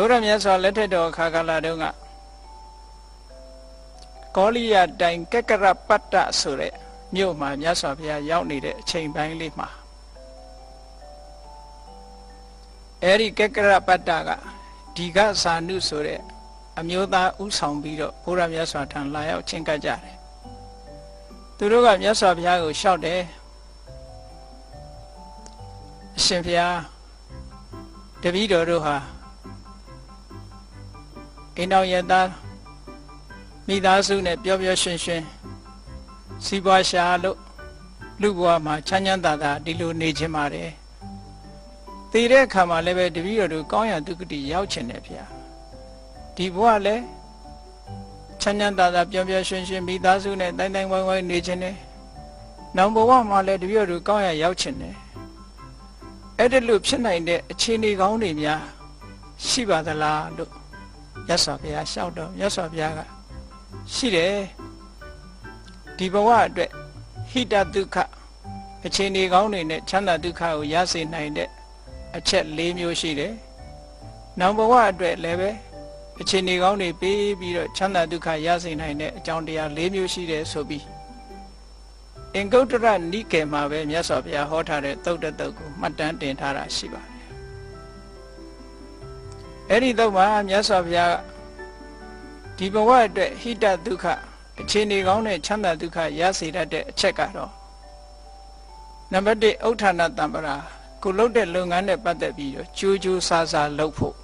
ဘုရားမြတ်စွာလက်ထက်တော်ခါကာလတုန်းကကောလိယတိုင်ကက်ကရပတ္တဆိုတဲ့မြို့မှာမြတ်စွာဘုရားရောက်နေတဲ့အချိန်ပိုင်းလေးမှာအဲဒီကက်ကရပတ္တကဒီကသာနုဆိုတဲ့အမျိုးသားဥဆောင်ပြီးတော့ဘုရားမြတ်စွာထံလာရောက်ချင်းကပ်ကြတယ်သူတို့ကမြတ်စွာဘုရားကိုလျှောက်တယ်အရှင်ဘုရားတပည့်တော်တို့ဟာ အိမ်တော်ရသားမိသားစုနဲ့ပျော်ပျော်ရွှင်ရွှင်စီးပွားရှာလို့လူဘဝမှာချမ်းချမ်းသာသာဒီလိုနေခြင်းပါတယ်တည်တဲ့အခါမှာလည်းပဲတပည့်တော်တို့ကောင်းရဒုက္ခတိရောက်ခြင်းနဲ့ဗျာဒီဘဝလည်းချမ်းချမ်းသာသာပျော်ပျော်ရွှင်ရွှင်မိသားစုနဲ့တိုင်းတိုင်းဝိုင်းဝိုင်းနေခြင်းနဲ့နောက်ဘဝမှာလည်းတပည့်တော်တို့ကောင်းရရောက်ခြင်းနဲ့အဲ့ဒီလိုဖြစ်နိုင်တဲ့အခြေအနေကောင်းတွေများရှိပါသလားလို့ ရသော်ဘုရားလျှောက်တော့ရသော်ဘုရားကရှိတယ်ဒီဘဝအတွက်ဟိတဒုက္ခအခြေအနေကောင်းတွေနဲ့ချမ်းသာဒုက္ခကိုရစေနိုင်တဲ့အချက်၄မျိုးရှိတယ်။နောက်ဘဝအတွက်လည်းပဲအခြေအနေကောင်းတွေပေးပြီးတော့ချမ်းသာဒုက္ခရစေနိုင်တဲ့အကြောင်းတရား၄မျိုးရှိတယ်ဆိုပြီးအင်္ဂုတ္တရနိကေမှာပဲမြတ်စွာဘုရားဟောထားတဲ့သုတ်တတုတ်ကိုမှတ်တမ်းတင်ထားတာရှိပါတယ်။ အဲ့ဒီတော့မှမြတ်စွာဘုရားဒီဘဝအတွက်ဟိတဒုက္ခအခြေအနေကောင်းတဲ့ချမ်းသာဒုက္ခရစေတတ်တဲ့အချက်ကတော့နံပါတ်1ဥဋ္ဌာဏတံပရာကိုလုပ်တဲ့လုပ်ငန်းနဲ့ပတ်သက်ပြီးတော့ကြိုးကြိုးစားစားလုပ်ဖို့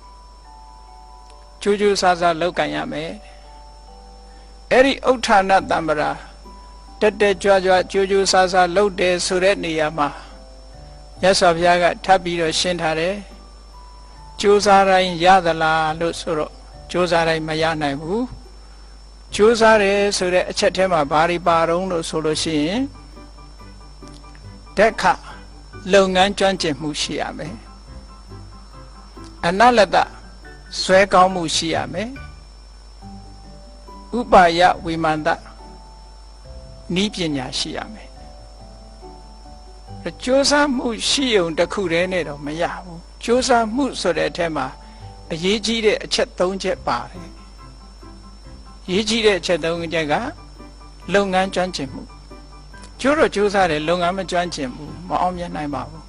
ကြိုးကြိုးစားစားလုပ်ကြရမယ်အဲ့ဒီဥဋ္ဌာဏတံပရာတက်တက်ကြွကြွကြိုးကြိုးစားစားလုပ်တယ်ဆိုတဲ့နေရာမှာရသော်ဘုရားကထပ်ပြီးတော့ရှင်းထားတယ် ကြိုးစားတိုင်းရသလားလို့ဆိုတော့ကြိုးစားတိုင်းမရနိုင်ဘူးကြိုးစားတယ်ဆိုတဲ့အချက်ထဲမှာဘာတွေပါတော့လို့ဆိုလို့ရှိရင်တက်ခလုပ်ငန်းကျွမ်းကျင်မှုရှိရမယ်အနလတဇွဲကောင်းမှုရှိရမယ်ဥပါယဝိမန္တနီးပညာရှိရမယ်ကြိုးစားမှုရှိုံတစ်ခုတည်းနဲ့တော့မရဘူး ကြိုးစားမှုဆိုတဲ့အထက်မှာအရေးကြီးတဲ့အချက်၃ချက်ပါတယ်ရေးကြီးတဲ့အချက်၃ချက်ကလုပ်ငန်းကျွမ်းကျင်မှုကျိုးတော့ကြိုးစားတယ်လုပ်ငန်းမကျွမ်းကျင်ဘူးမအောင်မြင်နိုင်ပါဘူး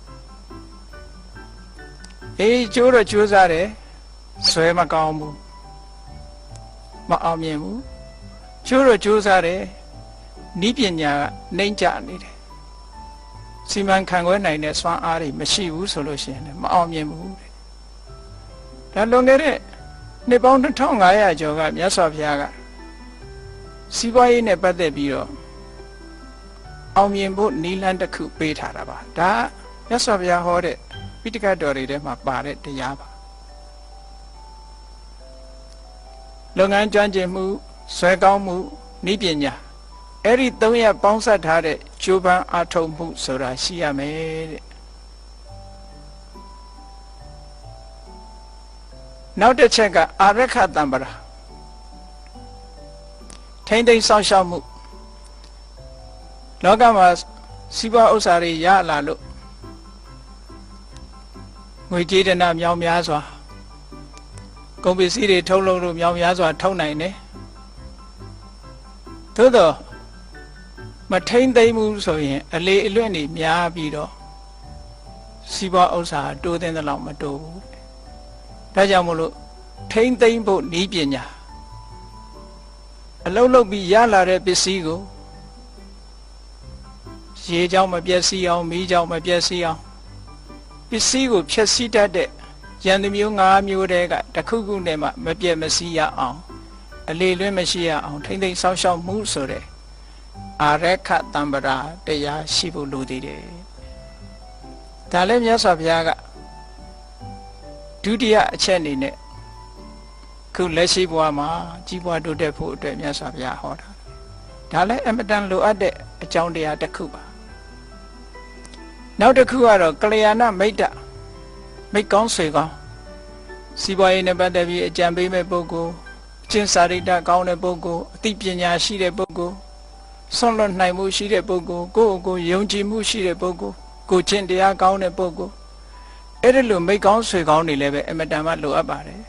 အေးကျိုးတော့ကြိုးစားတယ်ဆွဲမကောင်းဘူးမအောင်မြင်ဘူးကျိုးတော့ကြိုးစားတယ်ဤပညာကနှိမ့်ကြနေတယ် စီမံခန့်ခွဲနိုင်တဲ့စွမ်းအားတွေမရှိဘူးဆိုလို့ရှိရင်မအောင်မြင်ဘူးတဲ့ဒါလွန်ခဲ့တဲ့နှစ်ပေါင်း2500ကျော်ကမြတ်စွာဘုရားကစီးပွားရေးနဲ့ပတ်သက်ပြီးတော့အောင်မြင်ဖို့နီလန်းတစ်ခုပေးထားတာပါဒါမြတ်စွာဘုရားဟောတဲ့ပိဋကတ်တော်တွေထဲမှာပါတဲ့တရားပါလုပ်ငန်းကျွမ်းကျင်မှုဆွဲကောင်းမှုဤပညာ အဲ့ဒီသုံးရပေါင်းစပ်ထားတဲ့ကျိုးပန်းအထုံမှုဆိုတာရှိရမယ်တဲ့နောက်တစ်ချက်ကအာရခတံပရာထိမ့်သိမ်းစောင့်ရှောက်မှုလောကမှာစီးပွားဥစ္စာတွေရလာလို့ငွေကြေးဒနာမြောင်များစွာကုန်ပစ္စည်းတွေထုတ်လုပ်လို့မြောင်များစွာထုတ်နိုင်တယ်သို့တော့ မထိမ့်သိမ့်မှုဆိုရင် အလေအလွင့်နေများပြီးတော့စီးပွားဥစ္စာတိုးတဲ့လောက်မတိုးဘူးဒါကြောင့်မလို့ထိမ့်သိမ့်ဖို့ဤပညာအလုံးလုံးပြီးရလာတဲ့ပစ္စည်းကိုရေကြောင့်မပြည့်စည်အောင်မီးကြောင့်မပြည့်စည်အောင်ပစ္စည်းကိုဖျက်ဆီးတတ်တဲ့ရန်သူမျိုး၅မျိုးတည်းကတစ်ခုခုနဲ့မှမပြည့်မစည်းရအောင် အလေလွင့်မရှိရအောင်ထိမ့်သိမ့်ဆောက်ရှောက်မှုဆိုတဲ့ အာရခတံပရာတရားရှိဖို့လိုသေးတယ်ဒါလည်းမြတ်စွာဘုရားကဒုတိယအချက်အနေနဲ့ခုလက်ရှိဘဝမှာကြီးပွားတိုးတက်ဖို့အတွက်မြတ်စွာဘုရားဟောတာဒါလည်းအမတန်လိုအပ်တဲ့အကြောင်းတရားတစ်ခုပါနောက်တစ်ခုကတော့ကလျာဏမိတ်တမိတ်ကောင်းဆွေကောင်းစီးပွားရေးနဲ့ပတ်သက်ပြီးအကြံပေးမဲ့ပုဂ္ဂိုလ်အကျင့်စာရိတ္တကောင်းတဲ့ပုဂ္ဂိုလ်အသိပညာရှိတဲ့ပုဂ္ဂိုလ် ဆွန့်လွတ်နိုင်မှုရှိတဲ့ပုဂ္ဂိုလ်ကိုယ့်ကိုယ်ယုံကြည်မှုရှိတဲ့ပုဂ္ဂိုလ်ကိုကျင့်တရားကောင်းတဲ့ပုဂ္ဂိုလ်အဲ့ဒီလိုမိတ်ကောင်းဆွေကောင်းတွေလည်းပဲအမတန်မှလိုအပ်ပါတယ်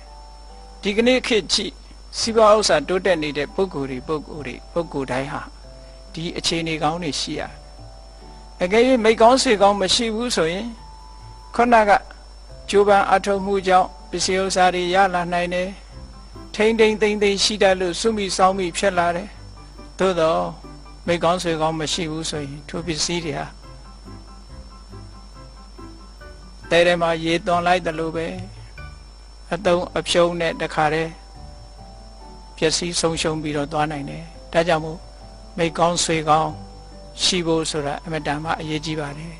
ဒီကနေ့ခေတ်ကြည့်စီးပွားဥစ္စာတိုးတက်နေတဲ့ပုဂ္ဂိုလ်တွေပုဂ္ဂိုလ်တွေပုဂ္ဂိုလ်တိုင်းဟာဒီအခြေအနေကောင်းတွေရှိရအကယ်၍မိတ်ကောင်းစေကောင်းမရှိဘူးဆိုရင်ခုနကကြိုးပမ်းအထောက်မှုကြောင့်ပစ္စည်းဥစ္စာတွေရလာနိုင်တယ်ထိမ့်ထိမ့်သိမ့်သိမ့်ရှိတတ်လို့စုမိစောင်းမိဖြစ်လာတယ်သို့တော့ မိတ်ကောင်းစေကောင်းမရှိဘူးဆိုရင်ထိုပစ္စည်းတွေဟာတဲထဲမှာရေသွန်လိုက်တယ်လို့ပဲအတုံးအဖြုံးနဲ့တခါတည်းပျက်စီးဆုံးရှုံးပြီးတော့သွားနိုင်တယ်ဒါကြောင့်မို့မိကောင်းဆွေကောင်းရှိဖို့ဆိုတာအမတန်မှအရေးကြီးပါတယ်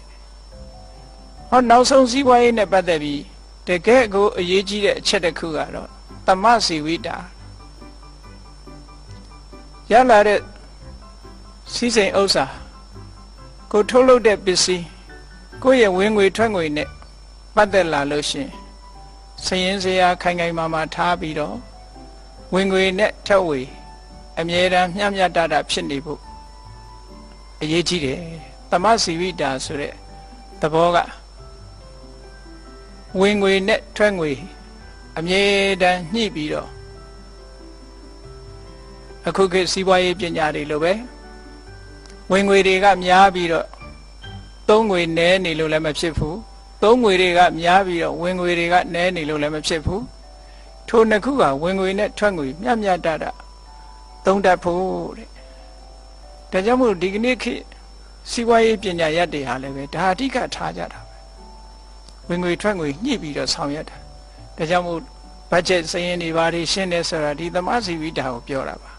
ဟောနောက်ဆုံးစည်းဝါးရေးနဲ့ပတ်သက်ပြီးတကယ်ကိုအရေးကြီးတဲ့အချက်တစ်ခုကတော့တမစီဝိတာရလာတဲ့ စီးစိမ်ဥစ္စာကိုထုတ်လုပ်တဲ့ပစ္စည်းကိုယ့်ရဲ့ဝင်ငွေထွက်ငွေနဲ့ပတ်သက်လာလို့ရှင်စရင်စရာခိုင်ခိုင်မာမာထားပြီးတော့ဝင်ငွေနဲ့ထက်ဝေအမြဲတမ်းမျှမျှတတဖြစ်နေဖို့အရေးကြီးတယ်တမစီဝိတာဆိုတဲ့သဘောကဝင်ငွေနဲ့ထွက်ငွေအမြဲတမ်းညှိပြီးတော့အခုခေတ်စီးပွားရေးပညာတွေလိုပဲ ဝင်ငွေတွေကများပြီးတော့သုံးငွေနည်းနေလို့လည်းမဖြစ်ဘူးသုံးငွေတွေကများပြီးတော့ဝင်ငွေတွေကနည်းနေလို့လည်းမဖြစ်ဘူးထိုနှစ်ခုကဝင်ငွေနဲ့ထွက်ငွေမျှမျှတတသုံးတတ်ဖို့တဲ့ဒါကြောင့်မို့ဒီကနေ့ခေတ်စီးပွားရေးပညာရပ်တွေဟာလည်းပဲဒါအဓိကထားကြတာပဲဝင်ငွေထွက်ငွေညှိပြီးတော့ဆောင်ရွက်တာဒါကြောင့်မို့ဘတ်ဂျက်စရင်းတွေဘာတွေရှင်းနေဆိုတာဒီသမားစီဝိတာကိုပြောတာပါ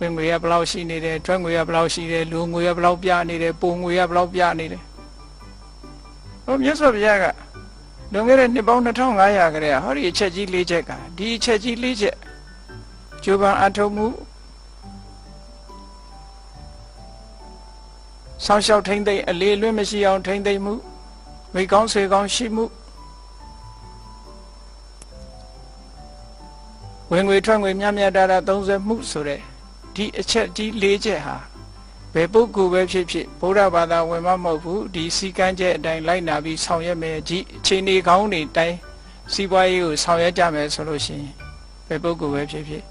ဝင်ငွေကဘယ်လောက်ရှိနေတယ်ထွက်ငွေကဘယ်လောက်ရှိတယ်လူငွေကဘယ်လောက်ပြနေတယ်ပုံငွေကဘယ်လောက်ပြနေတယ်ဟောမြတ်စွာဘုရားကလွန်ခဲ့တဲ့နှစ်ပေါင်း2500ခရဲဟောဒီအချက်ကြီး၄ချက်ကဒီအချက်ကြီး၄ချက်ကျိုးပန်းအထုံမှုဆောင်းလျှောက်ထိမ့်သိမ့်အလေးလွင့်မရှိအောင်ထိမ့်သိမ့်မှုမိကောင်းဆွေကောင်းရှိမှုဝင်ငွေထွက်ငွေမြတ်မြတ်တာတာ30မှုဆိုတဲ့ ဒီအချက်ဒီ၄ချက်ဟာဘယ်ပုဂ္ဂိုလ်ပဲဖြစ်ဖြစ်ဗုဒ္ဓဘာသာဝင်မမဟုတ်ဘူးဒီစီကံချက်အတိုင်းလိုက်နာပြီးဆောင်ရွက်မယ်ဒီအခြေအနေကောင်းတွေတိုင်းစီးပွားရေးကိုဆောင်ရွက်ကြမယ်ဆိုလို့ရှိရင်ဘယ်ပုဂ္ဂိုလ်ပဲဖြစ်ဖြစ်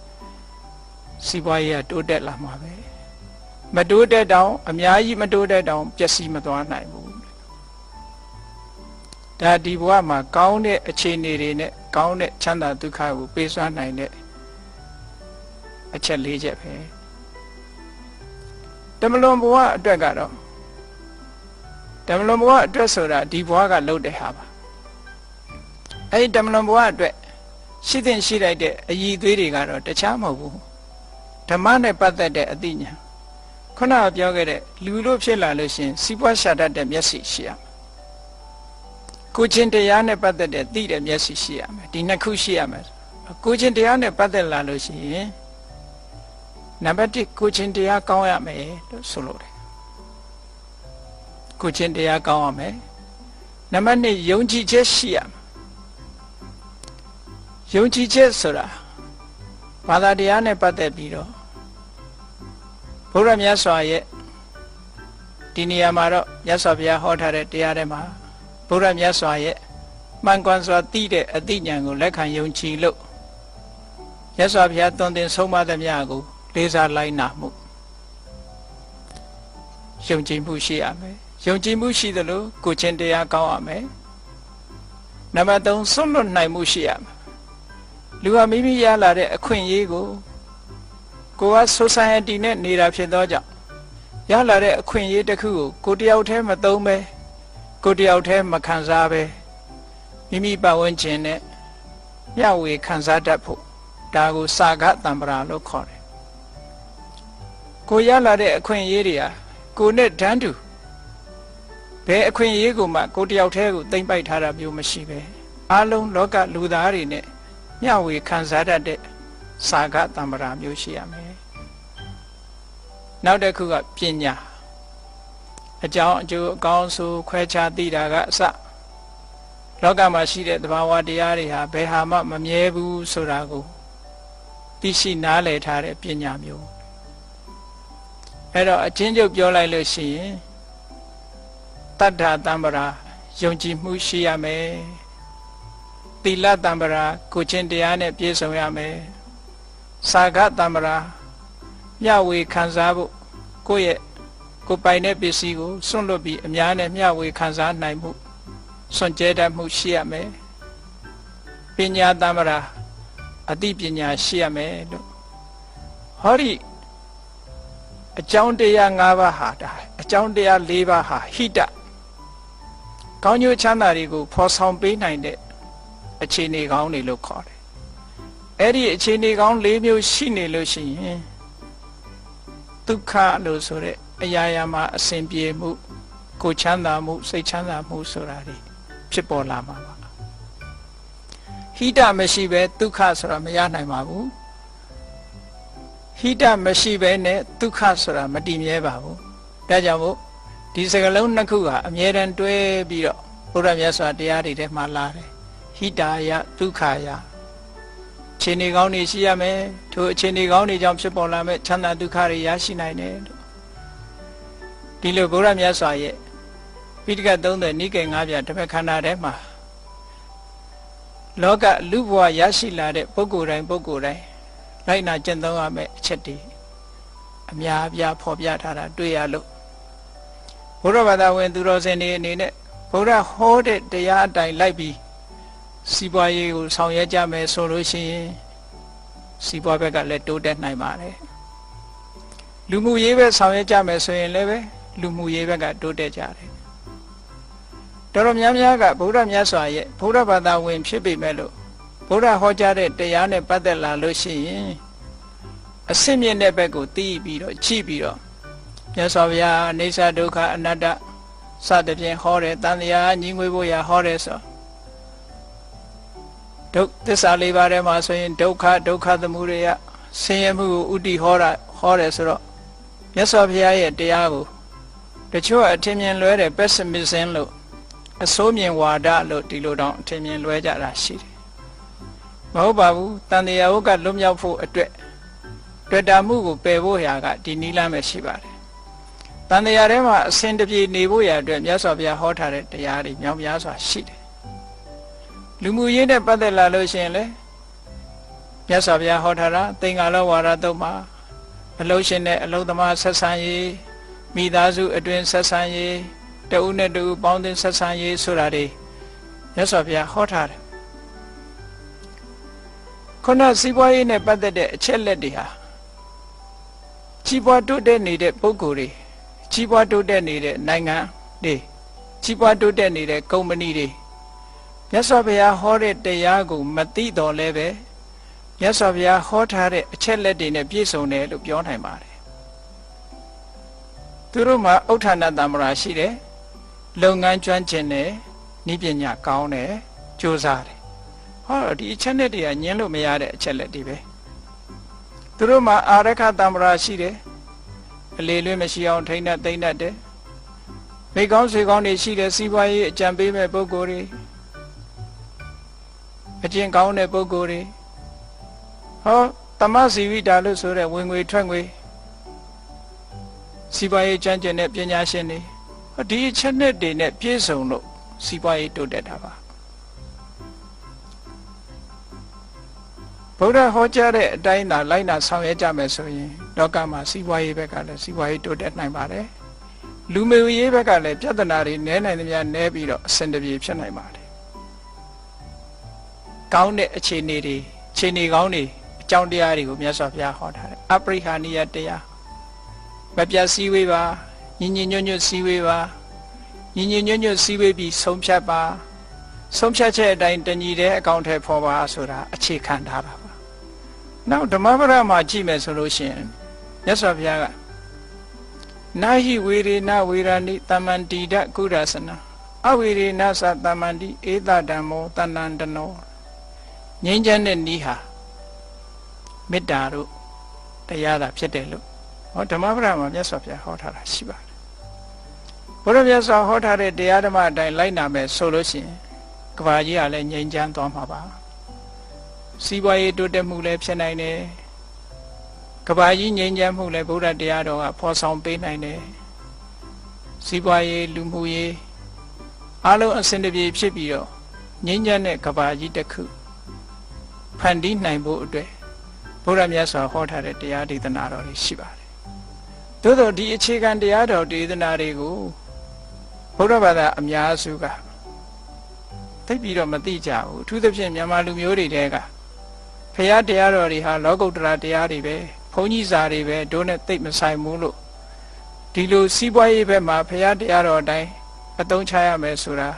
စီးပွားရေးကတိုးတက်လာမှာပဲမတိုးတက်တောင်အများကြီးမတိုးတက်တောင်ပျက်စီးမသွားနိုင်ဘူးဒါဒီဘဝမှာကောင်းတဲ့အခြေအနေတွေနဲ့ကောင်းတဲ့ချမ်းသာဒုက္ခကိုပေးစွမ်းနိုင်တဲ့အချက်၄ချက်ပဲ တမလွန်ဘဝအတွက်ကတော့တမလွန်ဘဝအတွက်ဆိုတာဒီဘဝကလုပ်တဲ့ဟာပါအဲဒီတမလွန်ဘဝအတွက်ရှိတဲ့ရှိလိုက်တဲ့အည်သွေးတွေကတော့တခြားမဟုတ်ဘူးဓမ္မနဲ့ပတ်သက်တဲ့အသိဉာဏ်ခုနကပြောခဲ့တဲ့လူလို့ဖြစ်လာလို့ရှင်စီးပွားရှာတတ်တဲ့မျက်စိရှိရမယ်ကိုချင်းတရားနဲ့ပတ်သက်တဲ့သိတဲ့မျက်စိရှိရမယ်ဒီနှစ်ခုရှိရမယ်ကိုချင်းတရားနဲ့ပတ်သက်လာလို့ရှိရင် နံပါတ်1ကိုချင်းတရားကောင်းရမယ်လို့ဆိုလိုတယ်ကိုချင်းတရားကောင်းရမယ်နံပါတ်2ယုံကြည်ချက်ရှိရမယ်ယုံကြည်ချက်ဆိုတာဘာသာတရားနဲ့ပတ်သက်ပြီးတော့ဘုရားမြတ်စွာရဲ့ဒီနေရာမှာတော့မြတ်စွာဘုရားဟောထားတဲ့တရားထဲမှာဘုရားမြတ်စွာရဲ့မှန်ကန်စွာသိတဲ့အသိဉာဏ်ကိုလက်ခံယုံကြည်လို့မြတ်စွာဘုရားသွန်သင်ဆုံးမသမျှကို လေးစားလိုက်နာမှုယုံကြည်မှုရှိရမယ်ယုံကြည်မှုရှိသလိုကိုချင်းတရားကောင်းရမယ်နံပါတ်3ဆွတ်လွတ်နိုင်မှုရှိရမယ်လူဟာမိမိရလာတဲ့အခွင့်အရေးကိုကိုက society နဲ့နေတာဖြစ်သောကြောင့်ရလာတဲ့အခွင့်အရေးတစ်ခုကိုကိုတယောက်တည်းမသုံးပဲကိုတယောက်တည်းမခံစားပဲမိမိပတ်ဝန်းကျင်နဲ့မျှဝေခံစားတတ်ဖို့ဒါကိုစာကတံပရာလို့ခေါ်တယ် ကိုရလာတဲ့အခွင့်အရေးတွေဟာကိုနဲ့တန်းတူဘယ်အခွင့်အရေးကိုမှကိုတယောက်တည်းကိုသိမ့်ပိုက်ထားတာမျိုးမရှိပဲအလုံးလောကလူသားတွေနဲ့မျှဝေခံစားတတ်တဲ့စာကတံပရာမျိုးရှိရမယ်နောက်တစ်ခုကပညာအကြောင်းအကျိုးအကောင်းဆိုခွဲခြားသိတာကအစလောကမှာရှိတဲ့သဘာဝတရားတွေဟာဘယ်ဟာမှမမြဲဘူးဆိုတာကိုသိရှိနားလည်ထားတဲ့ပညာမျိုး အဲ့တော့အချင်းချုပ်ပြောလိုက်လို့ရှိရင်တတ္ထာတံ္ပရာယုံကြည်မှုရှိရမယ်သီလတံပရာကိုချင်းတရားနဲ့ပြည့်စုံရမယ်စာဂတံပရာမျှဝေခံစားဖို့ကိုယ့်ရဲ့ကိုယ်ပိုင်တဲ့ပစ္စည်းကိုစွန့်လွတ်ပြီးအများနဲ့မျှဝေခံစားနိုင်မှုစွန့်ကြဲတတ်မှုရှိရမယ်ပညာတံပရာအသိပညာရှိရမယ်လို့ဟောဒီ အကြောင်းတရား၅ပါးဟာဒါအကြောင်းတရား၄ပါးဟာဟိတကောင်းကျိုးချမ်းသာတွေကိုဖော်ဆောင်ပေးနိုင်တဲ့အခြေအနေကောင်းတွေလို့ခေါ်တယ်အဲ့ဒီအခြေအနေကောင်း၄မျိုးရှိနေလို့ရှိရင်ဒုက္ခလို့ဆိုတဲ့အရာရာမှာအစဉ်ပြေမှု ကိုချမ်းသာမှု စိတ်ချမ်းသာမှုဆိုတာတွေဖြစ်ပေါ်လာမှာပါဟိတမရှိပဲဒုက္ခဆိုတာမရနိုင်ပါဘူး ဟိတမရှိပဲနဲ့ဒုက္ခဆိုတာမတည်မြဲပါဘူးဒါကြောင့်မို့ဒီစကလုံးနှစ်ခုကအမြဲတမ်းတွဲပြီးတော့ဘုရားမြတ်စွာတရားတွေထဲမှာလာတယ်ဟိတာယဒုက္ခယခြေနေကောင်းနေရှိရမယ်ထိုအခြေအနေကောင်းတွေကြောင့်ဖြစ်ပေါ်လာမဲ့ချမ်းသာဒုက္ခတွေရရှိနိုင်တယ်လို့ဒီလိုဘုရားမြတ်စွာရဲ့ပိဋကတ်30နိကေ9ပြတစ်ဖက်ခန္ဓာထဲမှာလောကလူဘဝရရှိလာတဲ့ပုဂ္ဂိုလ်တိုင်းပုဂ္ဂိုလ်တိုင်း လိုက်နာကျင့်သုံးရမယ့်အချက်တွေအများအပြားဖော်ပြထားတာတွေ့ရလို့ဘုရားဘာသာဝင်သူတော်စင်တွေအနေနဲ့ဘုရားဟောတဲ့တရားအတိုင်းလိုက်ပြီးစီးပွားရေးကိုဆောင်ရွက်ကြမယ်ဆိုလို့ရှိရင်စီးပွားဘက်ကလည်းတိုးတက်နိုင်ပါတယ်လူမှုရေးပဲဆောင်ရွက်ကြမယ်ဆိုရင်လည်းပဲလူမှုရေးဘက်ကတိုးတက်ကြတယ်တော်တော်များများကဗုဒ္ဓမြတ်စွာရဲ့ဗုဒ္ဓဘာသာဝင်ဖြစ်ပေမဲ့လို့ ဗုဒ္ဓဟောကြားတဲ့တရားနဲ့ပတ်သက်လာလို့ရှိရင်အစစ်မြင့်တဲ့ဘက်ကိုသိပြီးတော့ကြည့်ပြီးတော့မြတ်စွာဘုရားအိဋ္ဌဒုက္ခအနတ္တစသဖြင့်ဟောတယ်တန်တရားညီငွေဖို့ရဟောတယ်ဆိုဒုက္သစ္စာလေးပါးထဲမှာဆိုရင်ဒုက္ခဒုက္ခသမုဒယဆင်းရဲမှုကိုဥတီဟောတာဟောတယ်ဆိုတော့မြတ်စွာဘုရားရဲ့တရားကိုတချို့အထင်မြင်လွဲတယ် pessimism လို့အစိုးမြင်ဝါဒလို့ဒီလိုတောင်အထင်မြင်လွဲကြတာရှိတယ် မဟုတ်ပါဘူးတန်တရားဟုတ်ကလွတ်မြောက်ဖို့အတွက်တွေ့တာမှုကိုပယ်ဖို့ရာကဒီနီးလမ်းပဲရှိပါတယ်တန်တရားထဲမှာအစဉ်တပြေနေဖို့ရာအတွက်မြတ်စွာဘုရားဟောထားတဲ့တရားတွေမြောက်များစွာရှိတယ်လူမှုရေးနဲ့ပတ်သက်လာလို့ရှိရင်လေမြတ်စွာဘုရားဟောထားတာသင်္ကာလောဝါဒတုတ်မှာအလုံးရှင်နဲ့အလုံးသမားဆက်ဆံရေးမိသားစုအတွင်ဆက်ဆံရေးတဦးနဲ့တဦးပေါင်းသင်းဆက်ဆံရေးဆိုတာတွေမြတ်စွာဘုရားဟောထားတယ် ခုနစီးပွားရေးနဲ့ပတ်သက်တဲ့အချက်လက်တွေဟာကြီးပွားတိုးတက်နေတဲ့ပုဂ္ဂိုလ်တွေကြီးပွားတိုးတက်နေတဲ့နိုင်ငံတွေကြီးပွားတိုးတက်နေတဲ့ကုမ္ပဏီတွေမြတ်စွာဘုရားဟောတဲ့တရားကိုမသိတော်လဲပဲမြတ်စွာဘုရားဟောထားတဲ့အချက်လက်တွေနဲ့ပြည့်စုံတယ်လို့ပြောနိုင်ပါတယ်သူတို့မှာဥဋ္ဌာဏတမ္မရာရှိတယ်လုပ်ငန်းကျွမ်းကျင်တယ်ဤပညာကောင်းတယ်ကြိုးစားတယ် ဟောဒီအချက်လက်တွေကညင်းလို့မရတဲ့အချက်လက်တွေပဲသူတို့မှာအာရခတမ္မရာရှိတယ်အလေလွဲမရှိအောင်ထိန်းတတ်သိမ့်တတ်တယ်မိကောင်းဆွေကောင်းတွေရှိတယ်စီးပွားရေးအကြံပေးမဲ့ပုဂ္ဂိုလ်တွေအကျင့်ကောင်းတဲ့ပုဂ္ဂိုလ်တွေဟောတမစီဝိတာလို့ဆိုတဲ့ဝင်ငွေထွက်ငွေစီးပွားရေးကျွမ်းကျင်တဲ့ပညာရှင်တွေဟောဒီအချက်နဲ့တွေနဲ့ပြည့်စုံလို့စီးပွားရေးတိုးတက်တာပါ ဗုဒ္ဓဟောကြားတဲ့အတိုင်းသာလိုက်နာဆောင်ရွက်ကြမယ်ဆိုရင်လောကမှာစီးပွားရေးဘက်ကလည်းစီးပွားရေးတိုးတက်နိုင်ပါတယ်လူမျိုးရေးဘက်ကလည်းပြဿနာတွေနည်းနိုင်သမျှနည်းပြီးတော့အဆင်တပြေဖြစ်နိုင်ပါတယ်ကောင်းတဲ့အခြေအနေတွေအခြေအနေကောင်းတွေအကြောင်းတရားတွေကိုမြတ်စွာဘုရားဟောထားတယ်အပရိဟာနိယတရားမပြတ်စည်းဝေးပါညီညီညွတ်ညွတ်စည်းဝေးပါညီညီညွတ်ညွတ်စည်းဝေးပြီးဆုံးဖြတ်ပါဆုံးဖြတ်ချက်အတိုင်းတညီတဲ့အကောင့်ထဲပေါ်ပါဆိုတာအခြေခံထားတာပါ နောက်ဓမ္မပဒမှာကြည့်မယ်ဆိုလို့ရှိရင်မြတ်စွာဘုရားကနာဟိဝေရေနဝေရဏိတမန္တိဒကုရသနာအဝေရေနသတမန္တိဧတဓမ္မောတဏ္ဏတနောငြိမ်းချမ်းတဲ့ဤဟာမေတ္တာတို့တရားသာဖြစ်တယ်လို့ဟောဓမ္မပဒမှာမြတ်စွာဘုရားဟောထားတာရှိပါတယ်ဘုရားမြတ်စွာဟောထားတဲ့တရားဓမ္မအတိုင်းလိုက်နာမယ်ဆိုလို့ရှိရင်ကဘာကြီးကလည်းငြိမ်းချမ်းသွားမှာပါ စီးပွားရေးတိုးတက်မှုလည်းဖြစ်နိုင်တယ်ကဘာကြီးငြိမ်းချမ်းမှုလည်းဗုဒ္ဓတရားတော်ကဖော်ဆောင်ပေးနိုင်တယ်စီးပွားရေးလူမှုရေးအလုံးအစင်တပြေဖြစ်ပြီးတော့ငြိမ်းချမ်းတဲ့ကဘာကြီးတစ်ခုဖန်တီးနိုင်ဖို့အတွက်ဘုရားမြတ်စွာဟောထားတဲ့တရားဒေသနာတော်တွေရှိပါတယ်။သို့သောဒီအခြေခံတရားတော်ဒေသနာတွေကိုဘုရားဘာသာအများစုကသိပြီးတော့မသိကြဘူးအထူးသဖြင့်မြန်မာလူမျိုးတွေတဲက ဖရာတရားတော်တွေဟာလောကုတ္တရာတရားတွေပဲဘုန်းကြီးစာတွေပဲတို့နဲ့သိမဆိုင်ဘူးလို့ဒီလိုစီးပွားရေးဘက်မှာဖရာတရားတော်အတိုင်းအသုံးချရမယ်ဆိုတာ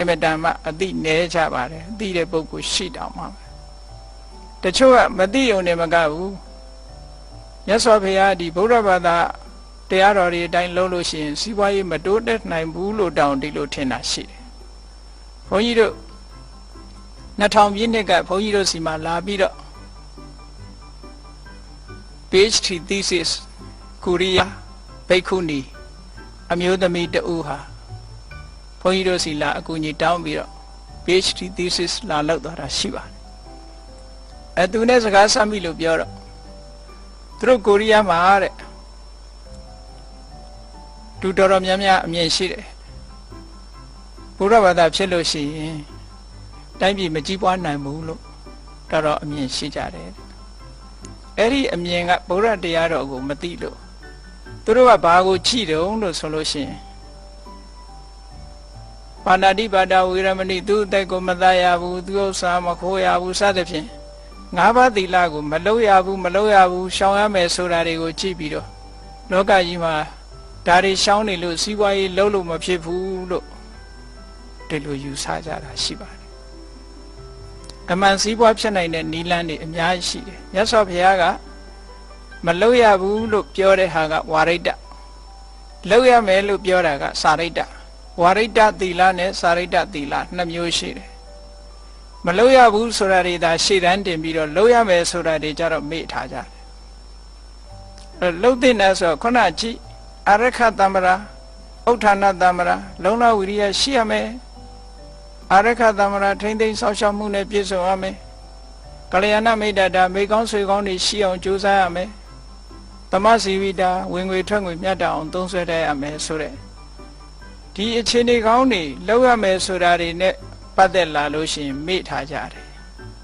အမတန်မှအသိနဲကြပါတယ်အသိတဲ့ပုဂ္ဂိုလ်ရှိတောင်မှတချို့ကမသိုံနဲ့မကဘူးမြတ်စွာဘုရားဒီဗုဒ္ဓဘာသာတရားတော်တွေအတိုင်းလုပ်လို့ရှိရင်စီးပွားရေးမတိုးတက်နိုင်ဘူးလို့တောင်ဒီလိုထင်တာရှိတယ်ဘုန်းကြီးတို့ 2000ပြည့်နှစ်ကဘုန်းကြီးတို့စီမှာလာပြီးတော့ PhD thesis ကိုရီးယားဘိက္ခုနီအမျိုးသမီးတဦးဟာဘုန်းကြီးတို့စီလာအကူအညီတောင်းပြီးတော့ PhD thesis လာလုပ်သွားတာရှိပါတယ်အဲသူနဲ့စကားဆက်မိလို့ပြောတော့သူတို့ကိုရီးယားမှာတဲ့သူတော်တော်များများအမြင်ရှိတယ်ဘုရားဘာသာဖြစ်လို့ရှိရင် တိုင်းပြည်မကြီးပွားနိုင်ဘူးလို့တော်တော်အမြင်ရှိကြတယ်အဲ့ဒီအမြင်ကဘုရားတရားတော်ကိုမသိလို့သူတို့ကဘာကိုကြည့်တုံးလို့ဆိုလို့ရှိရင်ပါဏာတိပါဒဝေရမဏိသူ့အသက်ကိုမသားရဘူးသူ့ဥစ္စာမခိုးရဘူးစသဖြင့်ငါးပါးသီလကိုမလုပ်ရဘူးမလုပ်ရဘူးရှောင်ရမယ်ဆိုတာတွေကိုကြည့်ပြီးတော့လောကကြီးမှာဒါတွေရှောင်နေလို့စီးပွားရေးလုပ်လို့မဖြစ်ဘူးလို့ဒီလိုယူဆကြတာရှိပါတယ် အမှန်စည်းပွားဖြစ်နိုင်တဲ့နီလန်းတွေအများကြီးရှိတယ်မြတ်စွာဘုရားကမလုပ်ရဘူးလို့ပြောတဲ့ဟာကဝါရိတ္တလုပ်ရမယ်လို့ပြောတာကစာရိတ္တဝါရိတ္တသီလနဲ့စာရိတ္တသီလနှစ်မျိုးရှိတယ်မလုပ်ရဘူးဆိုတာတွေဒါရှေ့တန်းတင်ပြီးတော့လုပ်ရမယ်ဆိုတာတွေကြတော့မေ့ထားကြတယ်အဲလုပ်တဲ့နဲ့ဆိုခုနကြည့်အရခတမ္မရာဥဋ္ဌာဏတမ္မရာလုံလဝိရိယရှိရမယ် အာရခသမရထိမ့်သိမ်းဆောက်ရှောက်မှုနဲ့ပြည့်စုံရမယ်။ကလျာဏမိတ်တတာမိကောင်းဆွေကောင်းတွေရှိအောင်ကြိုးစားရမယ်။သမစီဝိတာဝင်ငွေထွက်ငွေမြတ်တအောင်သုံးဆွဲတတ်ရမယ်ဆိုတဲ့ဒီအခြေအနေကောင်းတွေလောက်ရမယ်ဆိုတာတွေနဲ့ပတ်သက်လာလို့ရှိရင်မေ့ထားကြတယ်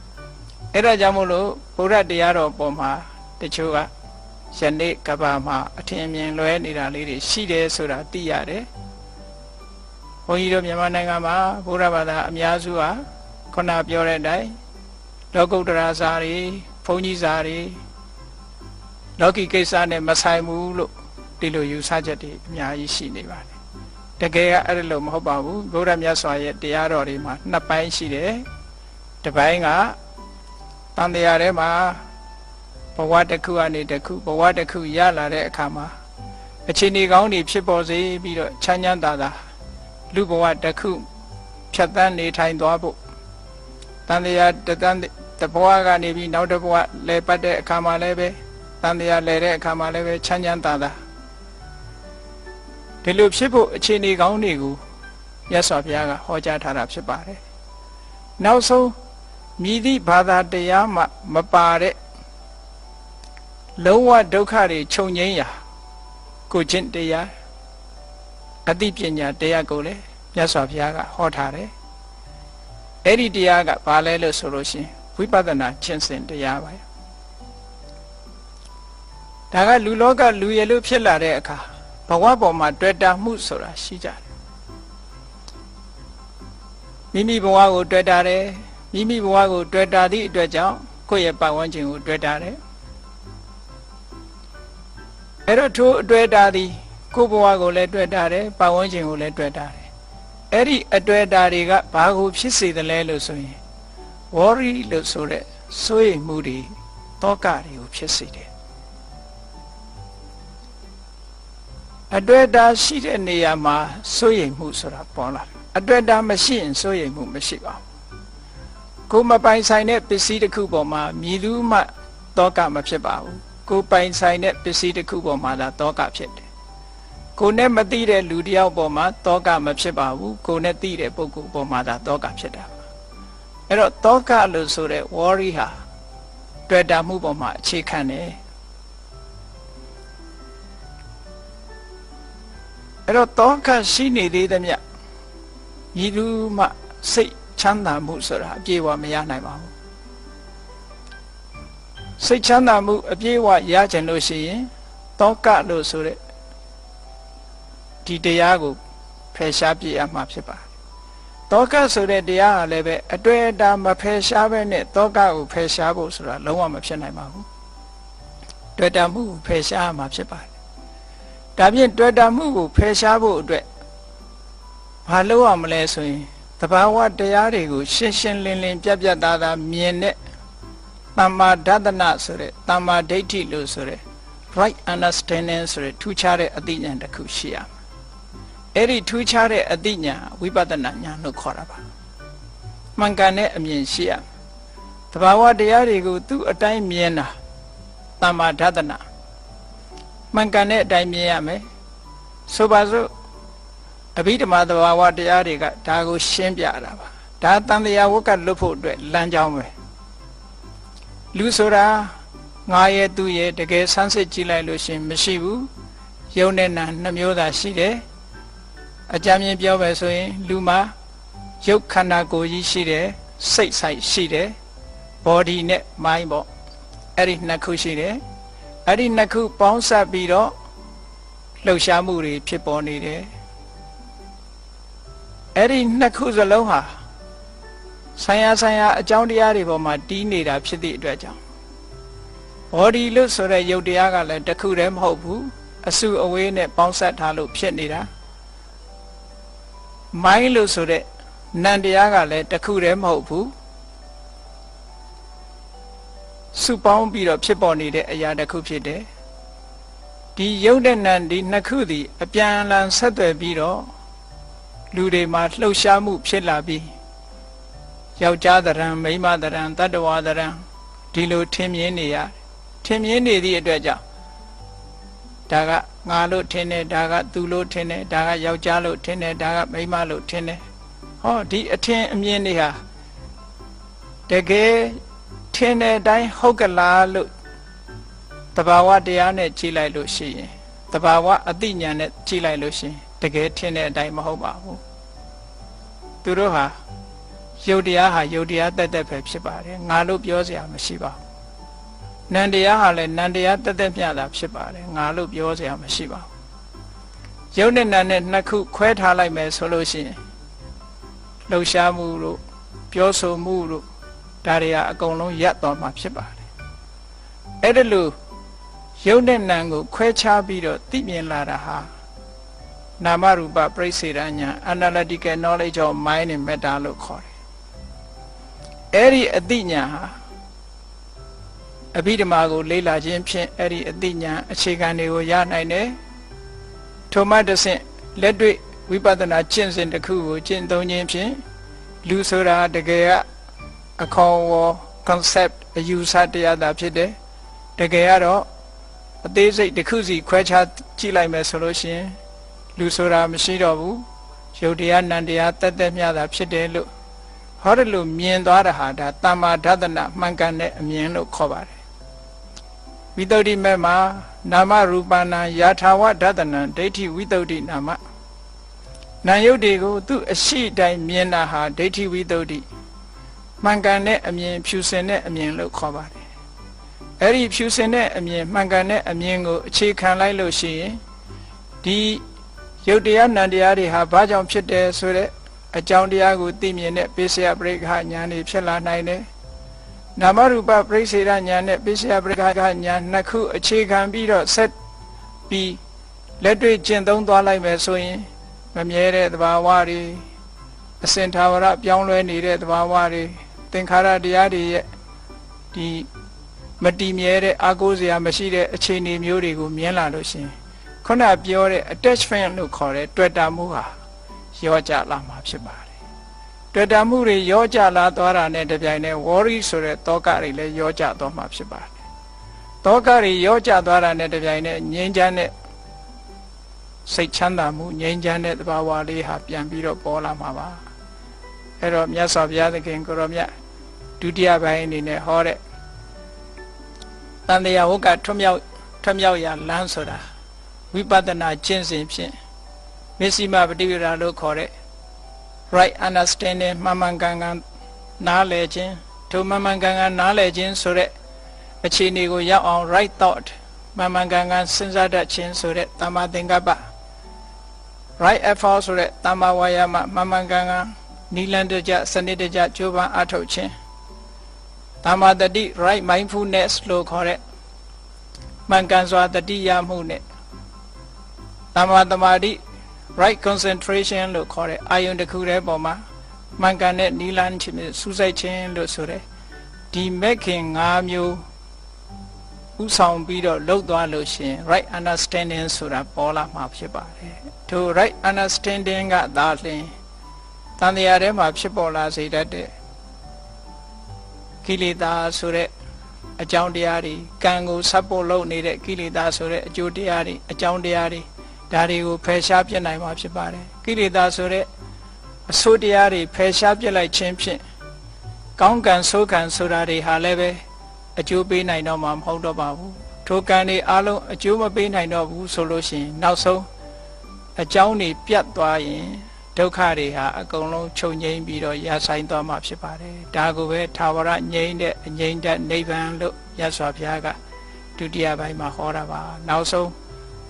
။အဲဒါကြောင့်မို့လို့ဘုရားတရားတော်ပေါ်မှာတချို့ကယနေ့ကဘာမှာအထင်အမြင်လွဲနေတာလေးတွေရှိတယ်ဆိုတာသိရတယ်။ ဘုန်းကြီးတို့မြန်မာနိုင်ငံမှာဘုရားဘာသာအများစုဟာခုနပြောတဲ့အတိုင်းလောကုတ္တရာစာတွေဘုန်းကြီးစာတွေလောကီကိစ္စနဲ့မဆိုင်ဘူးလို့ဒီလိုယူဆချက်တွေအများကြီးရှိနေပါတယ်တကယ်ကအဲ့လိုမဟုတ်ပါဘူးဘုရားမြတ်စွာရဲ့တရားတော်တွေမှာနှစ်ပိုင်းရှိတယ်တစ်ပိုင်းကတန်တရားထဲမှာဘဝတစ်ခုကနေတစ်ခုဘဝတစ်ခုရလာတဲ့အခါမှာအခြေအနေကောင်းတွေဖြစ်ပေါ်စေပြီးတော့ချမ်းချမ်းသာသာ လူဘဝတစ်ခုဖြတ်သန်းနေထိုင်သွားဖို့တန်တရားတတန်တဘဝကနေပြီးနောက်တစ်ဘဝလဲပတ်တဲ့အခါမှာလည်းပဲတန်တရားလဲတဲ့အခါမှာလည်းပဲချမ်းချမ်းသာသာဒီလိုဖြစ်ဖို့အခြေအနေကောင်းတွေကိုမြတ်စွာဘုရားကဟောကြားထားတာဖြစ်ပါတယ်နောက်ဆုံးမြည်သည့်ဘာသာတရားမှမပါတဲ့လုံးဝဒုက္ခတွေခြုံငိမ့်ရာကိုချင်းတရား အသိပညာတရားကိုလည်းမြတ်စွာဘုရားကဟောထားတယ်အဲ့ဒီတရားကဘာလဲလို့ဆိုလို့ရှိရင်ဝိပဿနာကျင့်စဉ်တရားပါဒါကလူလောကလူရလို့ဖြစ်လာတဲ့အခါဘဝပေါ်မှာတွေ့တာမှုဆိုတာရှိကြတယ်မိမိဘဝကိုတွေ့တာတယ်မိမိဘဝကိုတွေ့တာသည့်အတွက်ကြောင့်ကိုယ့်ရဲ့ပတ်ဝန်းကျင်ကိုတွေ့တာတယ်အဲ့တော့ထိုအတွေ့တာသည် ကိုယ့်ဘဝကိုလည်းတွေ့တာတယ်ပတ်ဝန်းကျင်ကိုလည်းတွေ့တာတယ်အဲ့ဒီအတွေ့အတာတွေကဘာကိုဖြစ်စေတယ်လဲလို့ဆိုရင် worry လို့ဆိုတဲ့စိုးရိမ်မှုတွေတောကတွေကိုဖြစ်စေတယ်အတွေ့အတာရှိတဲ့နေရာမှာစိုးရိမ်မှုဆိုတာပေါ်လာတယ်အတွေ့အတာမရှိရင်စိုးရိမ်မှုမရှိပါဘူးကိုမပိုင်ဆိုင်တဲ့ပစ္စည်းတစ်ခုပေါ်မှာမြည်သူမှတောကမဖြစ်ပါဘူးကိုပိုင်ဆိုင်တဲ့ပစ္စည်းတစ်ခုပေါ်မှာသာတောကဖြစ်တယ် ကိုနဲ့မသိတဲ့လူတယောက်ပေါ်မှာတောကမဖြစ်ပါဘူးကိုနဲ့သိတဲ့ပုဂ္ဂိုလ်ပေါ်မှာသာတောကဖြစ်တာပါအဲ့တော့တောကလို့ဆိုတဲ့ worry ဟာတွေ့တာမှုပေါ်မှာအခြေခံတယ်အဲ့တော့တောကရှိနေသေးသမျှဤသူမှစိတ်ချမ်းသာမှုဆိုတာအပြည့်အဝမရနိုင်ပါဘူးစိတ်ချမ်းသာမှုအပြည့်အဝရချင်လို့ရှိရင်တောကလို့ဆိုတဲ့ ဒီတရားကိုဖယ်ရှားပြရမှာဖြစ်ပါတယ်တောကဆိုတဲ့တရားဟာလည်းပဲအတွေ့အတာမဖယ်ရှားပဲနဲ့တောကကိုဖယ်ရှားဖို့ဆိုတာလုံးဝမဖြစ်နိုင်ပါဘူးတွေ့တာမှုကိုဖယ်ရှားမှာဖြစ်ပါတယ်ဒါဖြင့်တွေ့တာမှုကိုဖယ်ရှားဖို့အတွက်ဘာလုပ်ရမလဲဆိုရင်တဘာဝတရားတွေကိုရှင်းရှင်းလင်းလင်းပြတ်ပြတ်သားသားမြင်တဲ့တမ္မာဒသနဆိုတဲ့တမ္မာဒိဋ္ဌိလို့ဆိုတဲ့ right understanding ဆိုတဲ့ထူးခြားတဲ့အသိဉာဏ်တစ်ခုရှိရမယ် အဲ့ဒီထူးခြားတဲ့အသိဉာဏ်ဝိပဿနာဉာဏ်လို့ခေါ်တာပါမှန်ကန်တဲ့အမြင်ရှိရတဘာဝတရားတွေကိုသူ့အတိုင်းမြင်တာတမ္မာဒသနမှန်ကန်တဲ့အတိုင်းမြင်ရမယ်ဆိုပါစို့အဘိဓမ္မာသဘာဝတရားတွေကဒါကိုရှင်းပြတာပါဒါတန်တရားဝတ်ကလွတ်ဖို့အတွက်လမ်းကြောင်းပဲလူဆိုတာငါရဲ့သူရဲ့တကယ်ဆန်းစစ်ကြည့်လိုက်လို့ရှင်မရှိဘူးယုံနဲ့နာနှမျိုးသာရှိတယ် အကြမ်းမြင်ပြောပဲဆိုရင်လူမှာရုပ်ခန္ဓာကိုယ်ကြီးရှိတယ်စိတ်ဆိုင်ရှိတယ် body နဲ့ mind ပေါ့အဲ့ဒီနှစ်ခုရှိတယ်အဲ့ဒီနှစ်ခုပေါင်းစပ်ပြီးတော့လှုပ်ရှားမှုတွေဖြစ်ပေါ်နေတယ်အဲ့ဒီနှစ်ခုစလုံးဟာဆိုင်ရာဆိုင်ရာအကြောင်းတရားတွေပေါ်မှာတီးနေတာဖြစ်သည့်အတွက်ကြောင့် body လို့ဆိုတဲ့ရုပ်တရားကလည်းတစ်ခုတည်းမဟုတ်ဘူးအစုအဝေးနဲ့ပေါင်းစပ်ထားလို့ဖြစ်နေတာ mind လို့ဆိုတဲ့နံတရားကလည်းတစ်ခုတည်းမဟုတ်ဘူးစုပေါင်းပြီးတော့ဖြစ်ပေါ်နေတဲ့အရာတစ်ခုဖြစ်တယ်ဒီယုတ်တဲ့နံဒီနှစ်ခုသည်အပြန်အလှန်ဆက်သွယ်ပြီးတော့လူတွေမှာလှုပ်ရှားမှုဖြစ်လာပြီးယောက်ျားတရံမိန်းမတရံတတ္တဝါတရံဒီလိုထင်မြင်နေရထင်မြင်နေသည့်အတွက်ကြောင့် ဒါကငါလို့ထင်တယ်ဒါကသူလို့ထင်တယ်ဒါကယောက်ျားလို့ထင်တယ်ဒါကမိန်းမလို့ထင်တယ်ဟောဒီအထင်အမြင်တွေဟာတကယ်ထင်တဲ့အတိုင်းဟုတ်ကလားလို့တဘာဝတရားနဲ့ကြည့်လိုက်လို့ရှိရင်တဘာဝအသိဉာဏ်နဲ့ကြည့်လိုက်လို့ရှိရင်တကယ်ထင်တဲ့အတိုင်းမဟုတ်ပါဘူးသူတို့ဟာယုတ်တရားဟာယုတ်တရားတက်တက်ပဲဖြစ်ပါတယ်ငါလို့ပြောစရာမရှိပါဘူး နန္တရားဟာလည်းနန္တရားတက်တက်မျှတာဖြစ်ပါတယ်ငါလို့ပြောစရာမရှိပါဘူးယုတ်နဲ့နန္နဲ့နှစ်ခုခွဲထားလိုက်မယ်ဆိုလို့ရှိရင်လှုပ်ရှားမှုတို့ပြောဆိုမှုတို့ဒါတွေဟာအကုန်လုံးရပ်သွားမှာဖြစ်ပါတယ်အဲ့ဒါလို့ယုတ်နဲ့နံကိုခွဲခြားပြီးတော့သိမြင်လာတာဟာနာမရူပပြိစေရညာ analytical knowledge of mind and matter လို့ခေါ်တယ်အဲ့ဒီအသိဉာဏ်ဟာ အဘိဓမ္မာကိုလေ့လာခြင်းဖြင့်အဲ့ဒီအသိဉာဏ်အခြေခံတွေကိုရနိုင်တယ်ထိုမှတဆင့်လက်တွေ့ဝိပဿနာကျင့်စဉ်တစ်ခုကိုကျင့်သုံးခြင်းဖြင့်လူဆိုတာတကယ်ကအခေါ်ဝေါ် concept အယူဆတရားသာဖြစ်တယ်တကယ်ကတော့အသေးစိတ်တစ်ခုစီခွဲခြားကြည့်လိုက်မယ်ဆိုလို့ရှိရင်လူဆိုတာမရှိတော့ဘူးယုတ်တရားနံတရားတက်တက်မြတာဖြစ်တယ်လို့ဟောတယ်လို့မြင်သွားတာဟာဒါတမ္မာဒသနမှန်ကန်တဲ့အမြင်လို့ခေါ်ပါတယ် ဝိတ္တုဒိမဲ့မှာနာမရူပနာယာထာဝဒသနံဒိဋ္ဌိဝိတ္တုဒိနာမနာယုတ်တွေကိုသူ့အရှိတိုင်းမြင်တာဟာဒိဋ္ဌိဝိတ္တုဒိမှန်ကန်တဲ့အမြင်ဖြူစင်တဲ့အမြင်လို့ခေါ်ပါတယ်အဲ့ဒီဖြူစင်တဲ့အမြင်မှန်ကန်တဲ့အမြင်ကိုအခြေခံလိုက်လို့ရှိရင်ဒီယုတ်တရားနံတရားတွေဟာဘာကြောင့်ဖြစ်တယ်ဆိုတဲ့အကြောင်းတရားကိုသိမြင်တဲ့ပိစယပရိက္ခဉာဏ်တွေဖြစ်လာနိုင်တယ်။ နာမရူပပရိစ္ဆေဒဉာဏ်နဲ့ပိစယပရိက္ခဉာဏ်နှစ်ခုအခြေခံပြီးတော့ဆက်ပြီးလက်တွေ့ကျင့်သုံးသွားလိုက်မယ်ဆိုရင်မမြဲတဲ့သဘာဝတွေအစင်သာဝရပြောင်းလဲနေတဲ့သဘာဝတွေသင်္ခါရတရားတွေရဲ့ဒီမတည်မြဲတဲ့အာကိုးစရာမရှိတဲ့အခြေအနေမျိုးတွေကိုမြင်လာလို့ရှင်ခုနပြောတဲ့ attachment လို့ခေါ်တဲ့တွေ့တာမှုဟာရောကြလာမှာဖြစ်ပါတယ် တွေ့တာမှုတွေရောကြလာသွားတာနဲ့တပြိုင်နက် worry ဆိုတဲ့တောကတွေလည်းရောကြသွားမှာဖြစ်ပါတယ်တောကတွေရောကြသွားတာနဲ့တပြိုင်နက်ငြိမ်းချမ်းတဲ့စိတ်ချမ်းသာမှုငြိမ်းချမ်းတဲ့သဘာဝလေးဟာပြန်ပြီးတော့ပေါ်လာမှာပါအဲ့တော့မြတ်စွာဘုရားသခင်ကိုရောမြတ်ဒုတိယပိုင်းအနေနဲ့ဟောတဲ့တန်တရားဝကထွမြောက်ထွမြောက်ရာလမ်းဆိုတာဝိပဿနာကျင့်စဉ်ဖြင့်မစ္စည်းမပฏิပဒါလို့ခေါ်တဲ့ right understanding မှန်မှန်ကန်ကန်နားလည်ခြင်းထိုမှန်မှန်ကန်ကန်နားလည်ခြင်းဆိုတဲ့အခြေအနေကိုရောက်အောင် right thought မှန်မှန်ကန်ကန်စဉ်းစားတတ်ခြင်းဆိုတဲ့တမ္မာသင်္ကပ္ပ right effort ဆိုတဲ့တမ္မာဝါယာမမှန်မှန်ကန်ကန်နိလန်တကြစနစ်တကျကြိုးပမ်းအထောက်ခြင်းတမ္မာတတိ right mindfulness လို့ခေါ်တဲ့မှန်ကန်စွာတတိယမှုနဲ့တမ္မာတမာတိ right concentration လို့ခေါ်တဲ့အာယုန်တစ်ခုတည်းပေါ်မှာမှန်ကန်တဲ့နိလန်ချင်းစူးစိုက်ခြင်းလို့ဆိုတဲ့ဒီမက်ခင်၅မျိုးဥဆောင်ပြီးတော့လှုပ်သွားလို့ရှိရင် right understanding ဆိုတာပေါ်လာမှာဖြစ်ပါတယ်ထို right understanding ကသာလျှင်တန်တရားထဲမှာဖြစ်ပေါ်လာစေတတ်တဲ့ကိလေသာဆိုတဲ့အကြောင်းတရားတွေကံကိုဆက်ဖို့လုပ်နေတဲ့ကိလေသာဆိုတဲ့အကျိုးတရားတွေအကြောင်းတရားတွေ ဒါတွေကိုဖယ်ရှားပြစ်နိုင်မှာဖြစ်ပါတယ်ကိလေသာဆိုတဲ့အဆိုးတရားတွေဖယ်ရှားပြစ်လိုက်ခြင်းဖြင့်ကောင်းကံဆိုးကံဆိုတာတွေဟာလည်းပဲအကျိုးပေးနိုင်တော့မှာမဟုတ်တော့ပါဘူးထိုကံတွေအလုံးအကျိုးမပေးနိုင်တော့ဘူးဆိုလို့ရှိရင်နောက်ဆုံးအကြောင်းတွေပြတ်သွားရင်ဒုက္ခတွေဟာအကုန်လုံးချုပ်ငြိမ်းပြီးတော့ရဆိုင်သွားမှာဖြစ်ပါတယ်ဒါကိုပဲသာဝရငြိမ်းတဲ့အငြိမ်းတဲ့နိဗ္ဗာန်လို့ရသော်ဘုရားကဒုတိယပိုင်းမှာဟောတာပါနောက်ဆုံး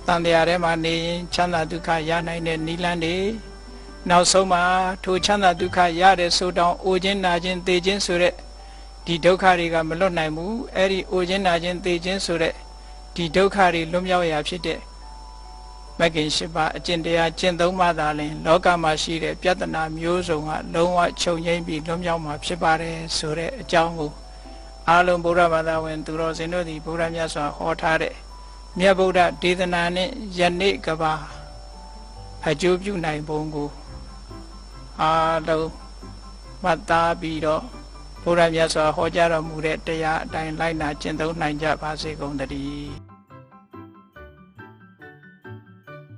တန်တရားထဲမှာနေရင်ချမ်းသာဒုက္ခရနိုင်တဲ့နိလန်းတွေနောက်ဆုံးမှာထိုချမ်းသာဒုက္ခရတဲ့ဆိုတောင်အိုခြင်းနာခြင်းသေခြင်းဆိုတဲ့ဒီဒုက္ခတွေကမလွတ်နိုင်ဘူးအဲ့ဒီအိုခြင်းနာခြင်းသေခြင်းဆိုတဲ့ဒီဒုက္ခတွေလွတ်မြောက်ရာဖြစ်တဲ့မဂ္ဂင်၈ပါးအကျင့်တရားကျင့်သုံးပါးသာလင်လောကမှာရှိတဲ့ပြဿနာမျိုးစုံကလုံးဝချုပ်ငြိမ်းပြီးလွတ်မြောက်မှာဖြစ်ပါတယ်ဆိုတဲ့အကြောင်းကိုအားလုံးဗုဒ္ဓဘာသာဝင် သူတော်စင်တို့သည်ဗုဒ္ဓမြတ်စွာဟောထားတဲ့ မြတ်ဗုဒ္ဓဒေသနာနှင့်ယနေ့ကဘာအကျိုးပြုနိုင်ပုံကိုအားလုံးမှတ်သားပြီးတော့ဘုရားမြတ်စွာဟောကြားတော်မူတဲ့တရားအတိုင်းလိုက်နာကျင့်သုံးနိုင်ကြပါစေကုန်သတည်း